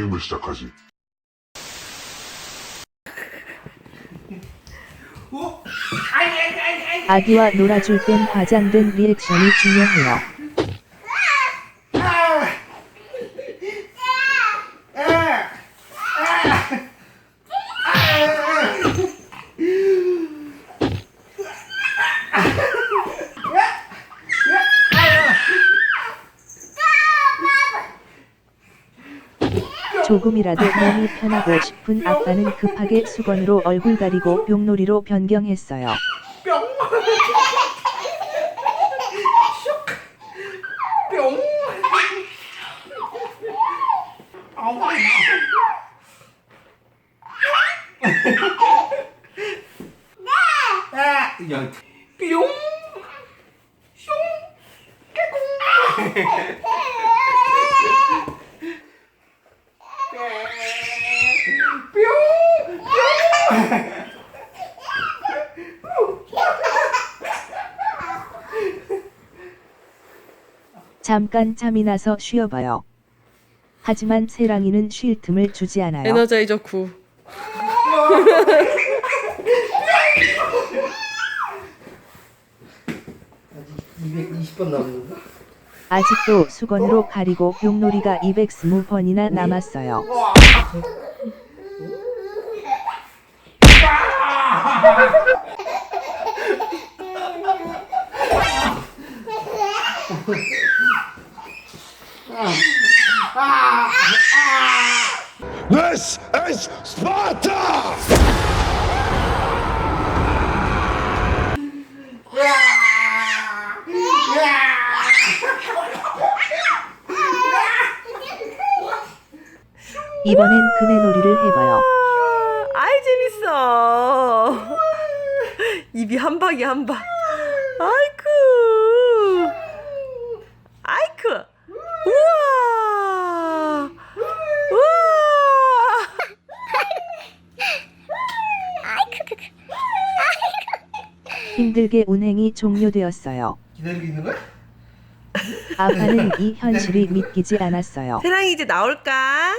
게임을 시작하지. 아기와 놀아줄 땐 과장된 리액션이 중요해요. 조금이라도 몸이 편하고 싶은 아빠는 급하게 수건으로 얼굴 가리고 뿅놀이로 변경했어요. 뿅. 아우. 아, 야, 뿅. 슝. 뿅. 잠깐 잠이 나서 쉬어봐요. 하지만 세랑이는 쉴 틈을 주지 않아요. 에너자이저 9. 아직 220번 남았는데. 아직도 수건으로 가리고 뿅놀이가 220번이나 남았어요. This is Sparta! 이번엔 그네놀이를 해봐요. 아이 재밌어. 입이 한 방이 한 방. 아이쿠. 아이쿠. 우와. 우와. 힘들게 운행이 종료되었어요. 기다리고 있는 거야? 아빠는 이 현실이 믿기지 않았어요. 세랑이 이제 나올까?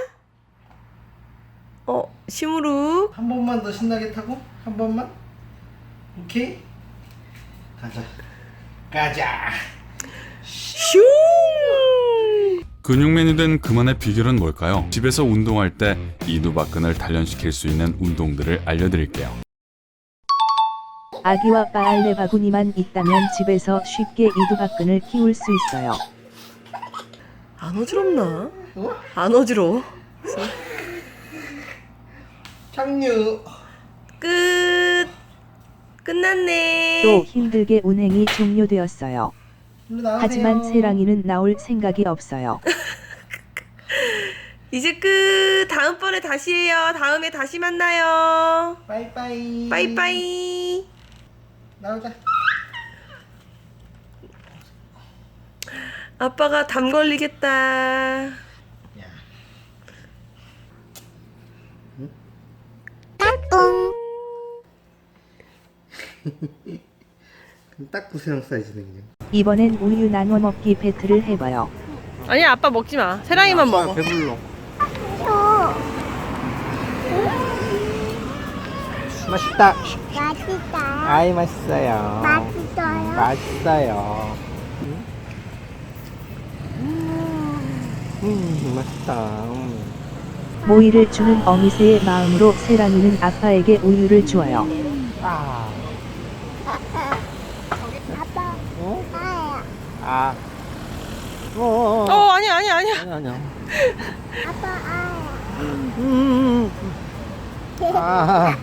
어, 시무룩. 한 번만 더 신나게 타고 한 번만. 오케이. 가자. 가자. 슝. 근육맨이 된 그만의 비결은 뭘까요? 집에서 운동할 때 이두박근을 단련시킬 수 있는 운동들을 알려드릴게요. 아기와 빨래 바구니만 있다면 집에서 쉽게 이두박근을 키울 수 있어요. 안 어지럽나? 어? 안 어지러워. 착류. 끝. 끝났네. 또 힘들게 운행이 종료되었어요. 하지만 세랑이는 나올 생각이 없어요. 이제 끝. 다음번에 다시 해요. 다음에 다시 만나요. 빠이빠이. 빠이빠이. 나오자. 아빠가 담 걸리겠다. 야. 딱 구세랑 사이즈네 그냥. 이번엔 우유 나눠 먹기 배틀을 해봐요. 아니 아빠 먹지 마. 세랑이만 먹어. 배불러. 맛있다. 맛있다. 아이 맛있어요. 맛있어요. 맛있어요. 음, 맛있다. 음. 모이를 주는 어미새의 마음으로 세랑이는 아빠에게 우유를 주어요. 아, 아빠, 어? 아야. 아. 어, 어, 어 어. 아니 아니 아니야. 아니야, 아니야. 아빠, 아야. 음, 음, 음. 아,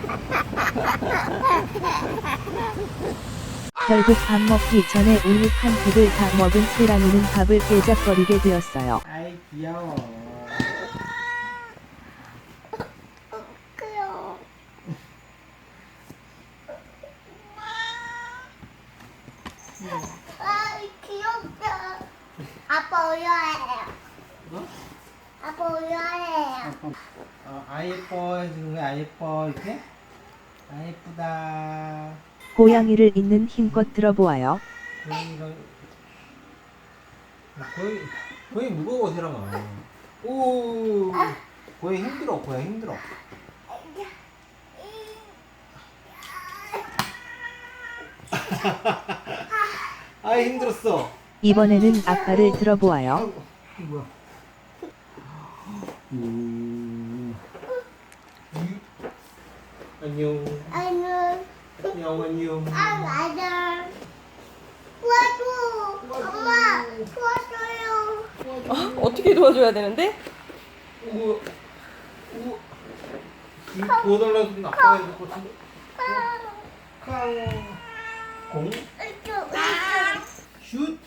결국 밥 먹기 전에 우유 한 팩을 다 먹은 세랑이는 밥을 깨작거리게 되었어요. 아이 귀여워. 그요. 아, 귀엽다. 아빠 우유해요. 어? 아빠 우유해요. 어, 아 예뻐 해주는 거야. 아 예뻐 이렇게. 아 예쁘다. 고양이를 있는 힘껏 들어보아요. 고양이가 고양이 고양이 무거워 세랑아. 오. 고양 힘들어. 고양 힘들어. 아 힘들었어. 이번에는 아빠를 들어보아요. 아이고, 이거 뭐야? 음. 안녕. 안녕. 안녕 안녕. 아, 안녕. 도와줘. 엄마, 도와줘요. 어떻게 도와줘야 되는데? 우와. 우와. 이거 도와달라고 아빠가 해야 될것 같은데. 캉. 공. 이쪽. 슛.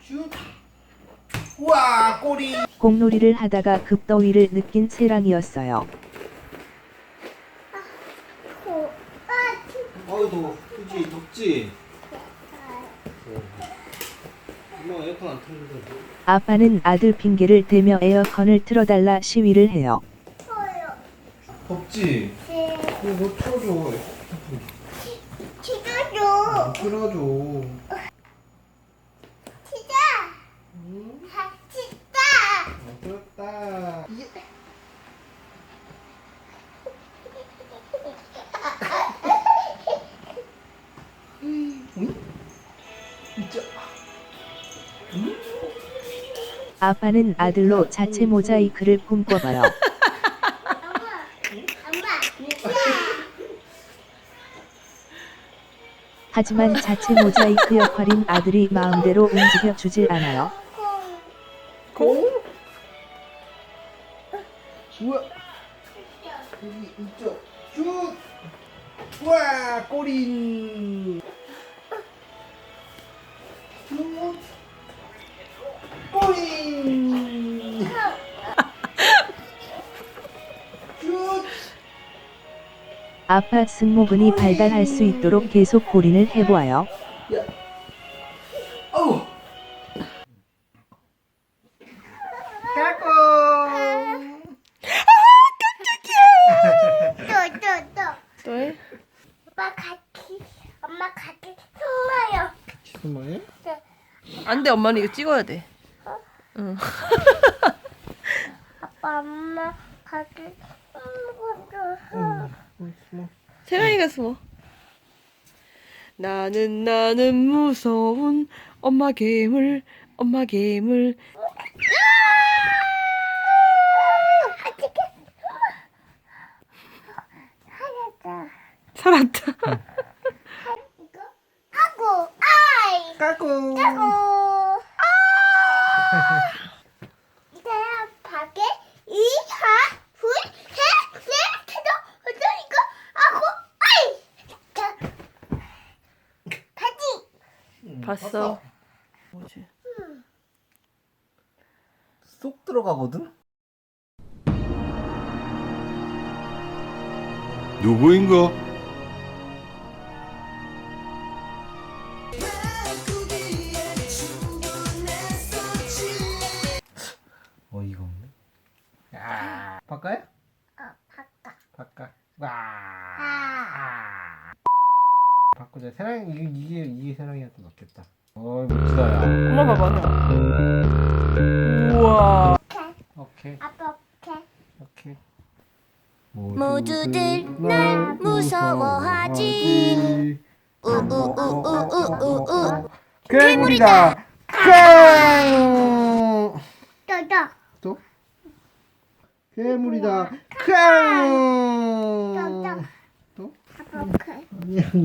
슛. 우와 꼬리. 공놀이를 하다가 급더위를 느낀 세랑이었어요. 고. 아, 치- 어우 더워. 그지 덥지. 엄마 에어컨 안 틀는데. 아빠는 아들 핑계를 대며 에어컨을 틀어달라 시위를 해요. 덥지. 네. 이거 뭐 틀어줘. 치워줘. 틀어줘. 아빠는 아들로 자체 모자이크를 꿈꿔봐요. 하지만 자체 모자이크 역할인 아들이 마음대로 움직여 주질 않아요. 꼬리. 슛. 꼬리. 슛. 아빠 승모근이 발달할 수 있도록 계속 골인을 해보아요. 야. 어우. 까꿍. 또, 또, 또. 또 해? 엄마 같이, 엄마 같이 숨어요. 정말? 안 돼, 엄마는 이거 찍어야 돼. 응. 아빠, 엄마 같이 숨어줘. 세랑이가 숨어. 나는 나는 무서운 엄마 괴물, 엄마 괴물. 살았다. 이거 하고, 아이. 까꿍. 밖에 이하 불해셋 해도 어쩌 이거 하고, 아이. 자, 가지. 봤어. 뭐지? 쏙 들어가거든? 누구인가? 맞겠다. 어이 멋지다 야. 엄마 봐봐. 우와. 오케이. 아빠 오케이. 오케이. 모두들 날 무서워하지. 우우우우우우우. 괴물이다. 쾅. 또또. 또? 괴물이다. 쾅. 또? 아빠 오케이.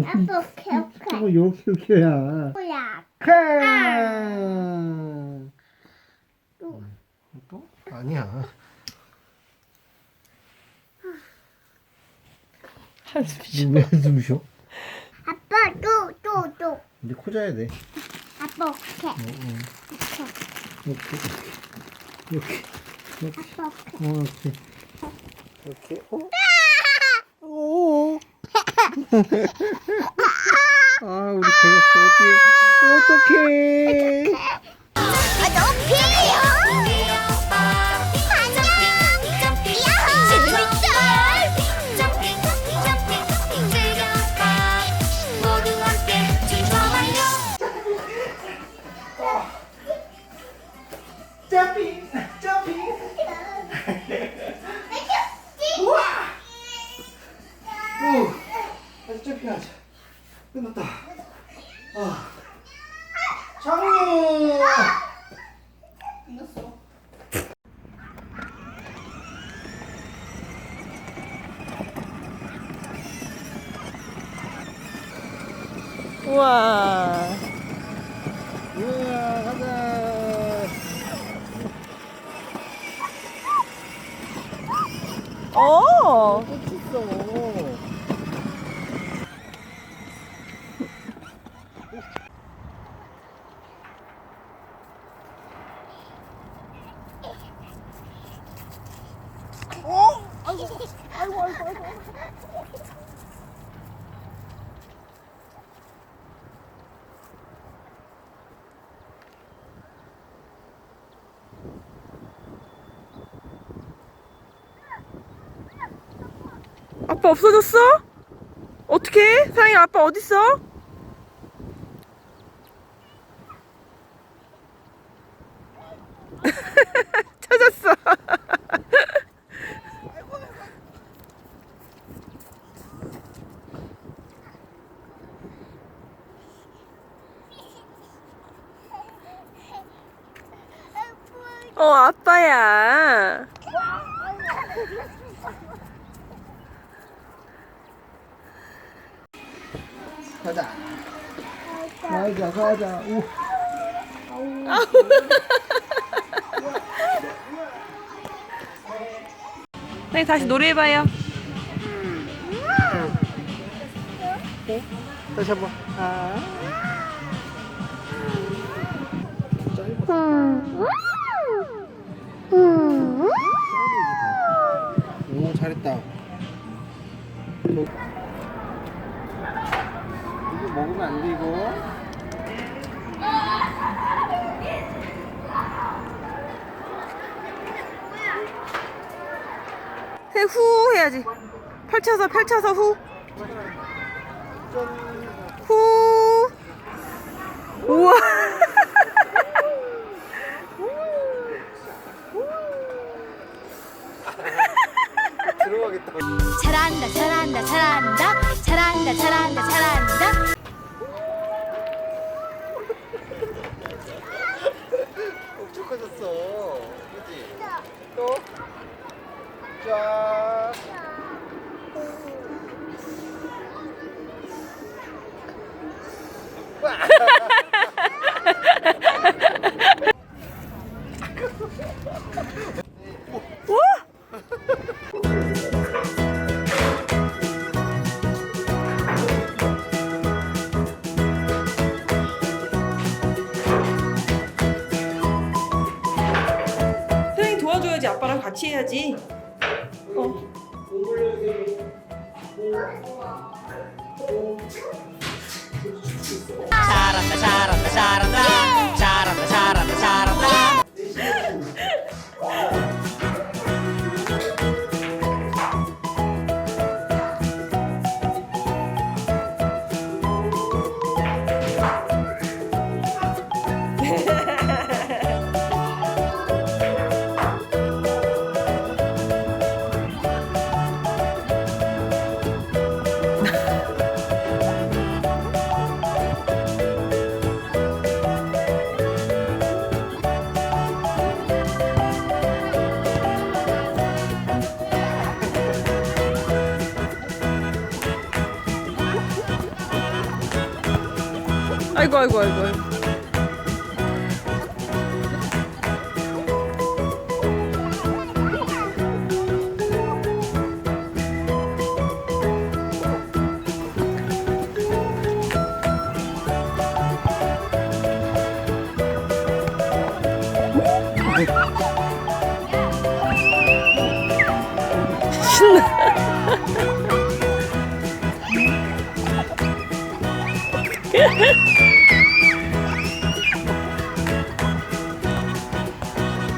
아빠 오케이 오케이. 저거 이렇게 이렇게야. 뭐야? 쾅. 또. 또? 아니야. 한숨 쉬어. 왜 한숨 쉬어? 아빠 또 또 또. 이제 코 자야 돼. 아빠 오케이. 어, 어. 오케이. 이렇게. 이렇게. 이렇게. 아빠 오케이. 어, 이렇게. 이렇게. 어? 오. 아, 우리 걸렸어. 어떻게? 어떡해. 아 너무 피 우와. 우와, 가자. 어. 꽃있어. 어? 아이고, 아이고, 아이고. 아이고. 없어졌어? 어떻게? 사랑이 아빠 어딨어? 어, 아빠야. 가자. 가자, 가자. 오. 네, 다시 노래해봐요. 다시 한 번. 아. 오, 잘했다. 이거 먹으면 안 돼, 이거. 해, 후 해야지. 펼쳐서 펼쳐서 후. 후. 우와. 들어가겠다. 잘한다 잘한다 잘한다 잘한다 잘한다 잘한다 엄청 커졌어. 그지? 또? 자. 사랑이 도와줘야지. 아빠랑 같이 해야지. 어. 잘한다. 잘한다. 잘한다. 잘한다. 잘한다 아이고 아이고 아이고.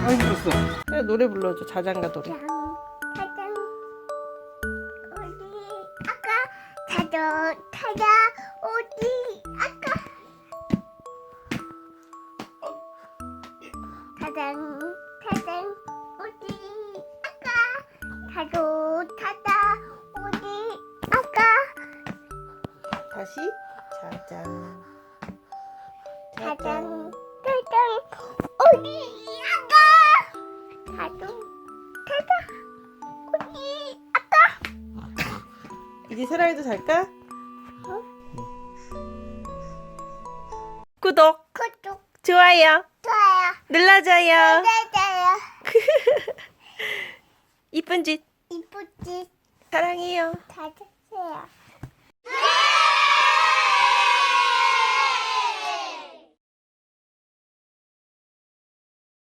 아, 힘들었어. 그래, 노래 불러줘. 자장가 노래. 가장. 어디? 아까 찾아 찾아 어디? 아까. 가장 가장 어디? 아까. 찾아 찾아 어디? 아까. 다시. 자장. 가장 가장 어디? 아까 이제 세라이도 잘까? 구독, 그쪽 좋아요, 좋아요. 눌러줘요. 맞아요. 이쁜 짓. 이쁘지 사랑해요. 찾으세요